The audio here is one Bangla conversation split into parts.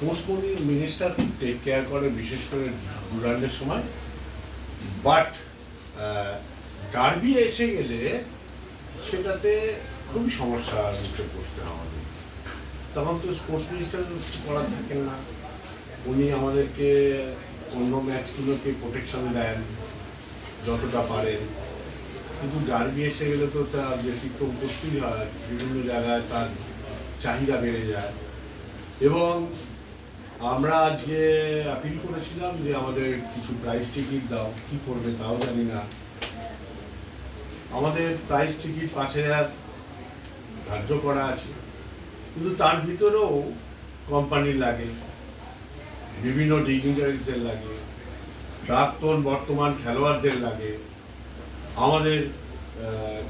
স্পোর্টস মিনিস্টার টেক কেয়ার করে, বিশেষ করে ডুরান্ডের সময়। বাট ডার্বি এসে গেলে সেটাতে খুবই সমস্যার মুখে পড়তে আমাদের। তখন তো স্পোর্টস মিনিস্টার করার থাকেন না। উনি আমাদেরকে অন্য ম্যাচগুলোকে প্রোটেকশন দেন, যতটা পারেন। কিন্তু ডার্বি এসে গেলে তো তার ব্যতিক্রম করতেই হয়। বিভিন্ন জায়গায় তার চাহিদা বেড়ে যায়। এবং আমরা আজকে আপিল করেছিলাম যে আমাদের কিছু প্রাইস টিকিট দাও, কি করবে তাও জানি না। আমাদের প্রাইস টিকিট পাঁচ হাজার ধার্য করা আছে, কিন্তু তার ভিতরেও কোম্পানির লাগে, বিভিন্ন ডিগনিটারিজদের লাগে, প্রাক্তন বর্তমান খেলোয়াড়দের লাগে। আমাদের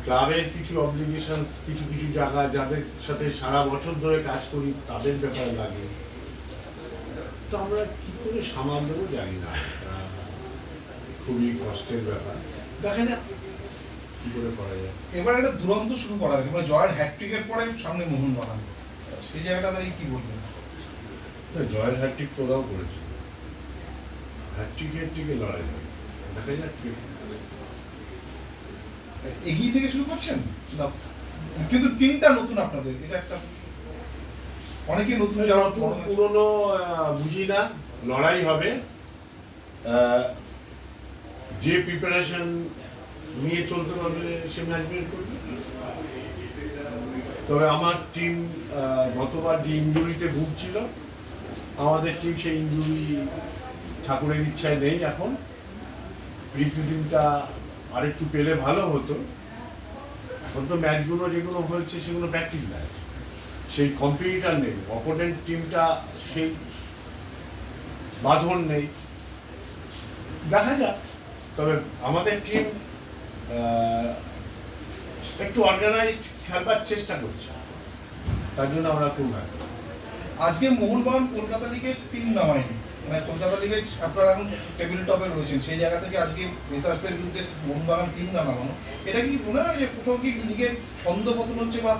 ক্লাবের কিছু অব্লিগেশনস কিছু কিছু জায়গা যাদের সাথে সারা বছর ধরে কাজ করি, তাদের ব্যাপারে লাগে। তো আমরা কি করে সামাল দেবো জানি না। খুবই কষ্টের ব্যাপার। দেখা যাক কি করে করা যায়। এবার একটা দুরন্ত শুরু করা মানে জয়ের পরে সামনে মোহন বাগান সেই জায়গাটা দাঁড়িয়ে কি বলবেন? জয়ের হ্যাট্রিক তোরাও করেছে। হ্যাট্রিক হ্যাট্রিকে লড়াই হয়। দেখা যাক কি এগিয়ে থেকে শুরু করছেন? না। কিন্তু টিমটা নতুন আপনাদের। এটা একটা অনেকে নতুন যারা পুরনো বুঝি না, লড়াই হবে। যে প্রিপারেশন নিয়ে চলতে পারবে, সে বের করবে। তবে আমার টিম গতবার যে ইঞ্জুরিতে ভুগছিল, আমাদের টিম সেই ইঞ্জুরি ঠাকুরের ইচ্ছায় নেই এখন। প্রিসিজনটা আরেকটু পেলে ভালো হতো। এখন তো ম্যাচগুলো যেগুলো হয়েছে, সেগুলো প্র্যাকটিস ম্যাচ সেই কম্পিটিটার নেই অপোনেন্ট টিমটা সেই বাঁধন নেই। দেখা যাক, তবে আমাদের টিম একটু অর্গানাইজড খেলবার চেষ্টা করছে। তার জন্য আমরা খুব হ্যাপি আজকে মোহনবাগান কলকাতা লিগের টিম নামায়নি। মানে কলকাতা লিগে আপনারা এখন টেবিল টপে রয়েছেন। সেই জায়গা থেকে আজকে মেসার্সের বিরুদ্ধে মোহনবাগান টিম না নামানো। এটা কি মনে হয় যে কোথাও কি লিগের ছন্দ পতন হচ্ছে বা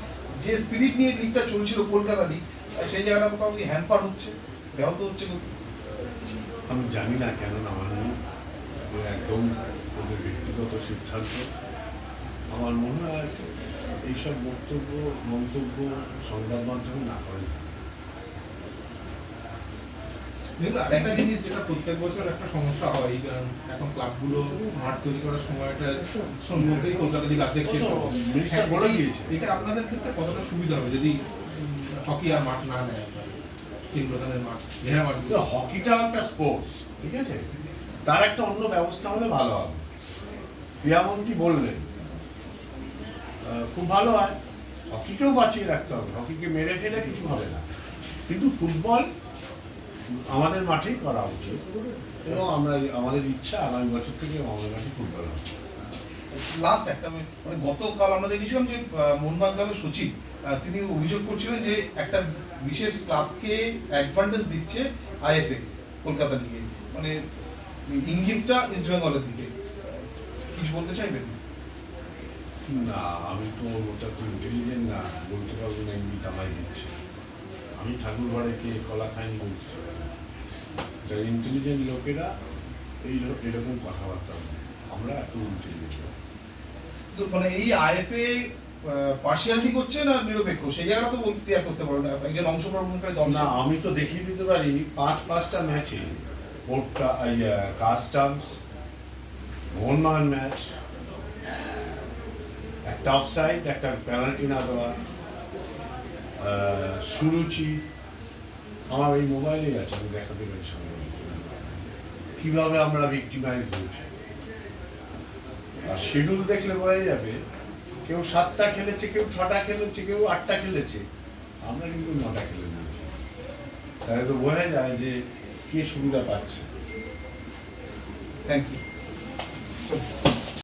যে স্পিরিট নিয়ে লিগটা চলছিল কলকাতা লিগ সেই জায়গাটা কোথাও কি হ্যাম্পার হচ্ছে, ব্যাহত হচ্ছে আমি জানি না কেন আমার একদম ওদের ব্যক্তিগত সিদ্ধান্ত। আমার মনে হয় এইসব বক্তব্য মন্তব্য সংবাদ মাধ্যমে না করে কিন্তু আরেকটা জিনিস যেটা প্রত্যেক বছর একটা সমস্যা হয় কারণ এখন ক্লাবগুলো মাঠ তৈরি করার সময়টা মধ্যেই কলকাতা লিগ অর্ধেক শেষ হবে। মিনিস্টার বলে দিয়েছে। এটা আপনাদের ক্ষেত্রে কতটা সুবিধা হবে যদি হকি আর মাঠ না নেয় তিন প্রধানের মাঠ ঘেরা মাঠ। হকিটা একটা স্পোর্টস ঠিক আছে? তার একটা অন্য ব্যবস্থা হলে ভালো হবে। ক্রীড়ামন্ত্রী বললেন খুব ভালো হয় হকিকেও বাঁচিয়ে রাখতে হবে। হকিকে মেরে ফেলে কিছু হবে না। কিন্তু ফুটবল আমাদের মাঠেই করা উচিত এবং আমরা আমাদের ইচ্ছা আগামী বছর থেকে আমাদের মাঠে ফুটবল হবে। লাস্ট একটা মানে গতকাল আমরা দেখেছিলাম যে আহ, মোহনবাগান ক্লাবের সচিব তিনি অভিযোগ করছিলেন যে একটা বিশেষ ক্লাবকে অ্যাডভান্টেজ দিচ্ছে আইএফএ কলকাতা লিগে মানে ইঙ্গিতটা ইস্ট বেঙ্গলের দিকে। কিছু বলতে চাইবেন? না আমি তো ওটা তো ইন্টেলিজেন্ট না বলতে পারব না এমনি কামাই দিচ্ছে। আমি ঠাকুর ঘরে কে কলা খাইনি বলছি যারা ইন্টেলিজেন্ট লোকেরা এই এরকম কথাবার্তা বলে। আমরা এত ইন্টেলিজেন্ট তো মানে এই আইএফএ পার্সিয়ালিটি করছে না নিরপেক্ষ? সেই জায়গাটা তো ক্লিয়ার করতে পারবে না। একজন অংশগ্রহণকারী দল না আমি তো দেখিয়ে দিতে পারি পাঁচ পাঁচটা ম্যাচে কোর্টটা কাস্টমস মোহনবাগান ম্যাচ একটা অফসাইড একটা পেনাল্টি না দেওয়া। সুরুচি আমার এই মোবাইলেই আছে, আমি দেখাতে পারি সঙ্গে কীভাবে আমরা ভিক্টিমাইজ হয়েছি? আর শিডিউল দেখলে বোঝা যাবে, কেউ সাতটা খেলেছে, কেউ ছটা খেলেছে, কেউ আটটা খেলেছে। আমরা কিন্তু নটা খেলে নিয়েছি। তাহলে তো বোঝা যায় যে কে সুবিধা পাচ্ছে। Thank you